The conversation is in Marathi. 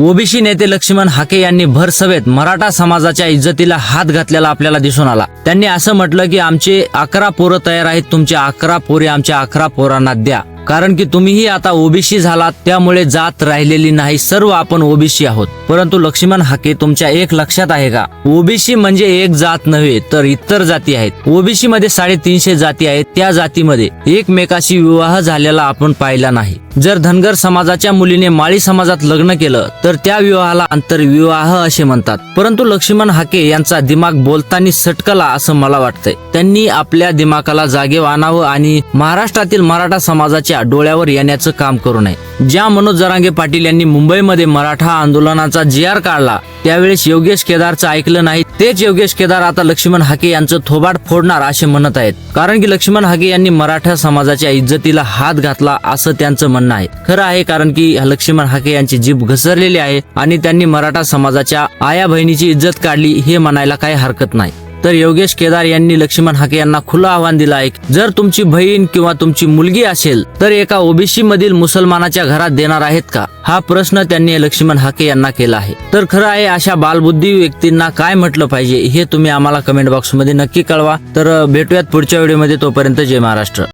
ओबीसी नेते लक्ष्मण हाके यांनी भर सभेत मराठा समाजाच्या इज्जतीला हात घातलेला आपल्याला दिसून आला. त्यांनी असं म्हटलं की आमचे अकरा पोरं तयार आहेत तुमच्या अकरा पोरे आमच्या अकरा पोरांना द्या. कारण की तुम्हीही आता ओबीसी झालात त्यामुळे जात राहिलेली नाही सर्व आपण ओबीसी आहोत. परंतु लक्ष्मण हाके तुमच्या एक लक्षात आहे का? ओबीसी म्हणजे एक जात नव्हे तर इतर जाती आहेत. ओबीसी मध्ये साडेतीनशे जाती आहेत त्या जातीमध्ये एकमेकाशी विवाह झालेला आपण पाहिला नाही. जर धनगर समाजाच्या मुलीने माळी समाजात लग्न केलं तर त्या विवाहाला आंतरविवाह असे म्हणतात. परंतु लक्ष्मण हाके यांचा दिमाग बोलताना सटकला असं मला वाटतंय. त्यांनी आपल्या दिमागाला जागे आणावं आणि महाराष्ट्रातील मराठा समाजाच्या डोळ्यावर येण्याचं काम करू नये. ज्या मनोज जरांगे पाटील यांनी मुंबईमध्ये मराठा आंदोलनाचा जी आर काढला त्यावेळेस योगेश केदारचं ऐकलं नाही तेच योगेश केदार आता लक्ष्मण हाके यांचं थोबाड फोडणार असे म्हणत आहेत. कारण की लक्ष्मण हाके यांनी मराठा समाजाच्या इज्जतीला हात घातला असं त्यांचं म्हणणं आहे. खरं आहे कारण की लक्ष्मण हाके यांची जीभ घसरलेली आहे आणि त्यांनी मराठा समाजाच्या आया बहिणीची इज्जत काढली हे म्हणायला काही हरकत नाही. तर योगेश केदार यांनी लक्ष्मण हाके यांना खुलं आव्हान दिलं आहे. जर तुमची बहीण किंवा तुमची मुलगी असेल तर एका ओबीसी मधील मुसलमानाच्या घरात देणार आहेत का? हा प्रश्न त्यांनी लक्ष्मण हाके यांना केला आहे. तर खरं आहे अशा बालबुद्धी व्यक्तींना काय म्हटलं पाहिजे हे तुम्ही आम्हाला कमेंट बॉक्समध्ये नक्की कळवा. तर भेटूयात पुढच्या व्हिडिओमध्ये तोपर्यंत जय महाराष्ट्र.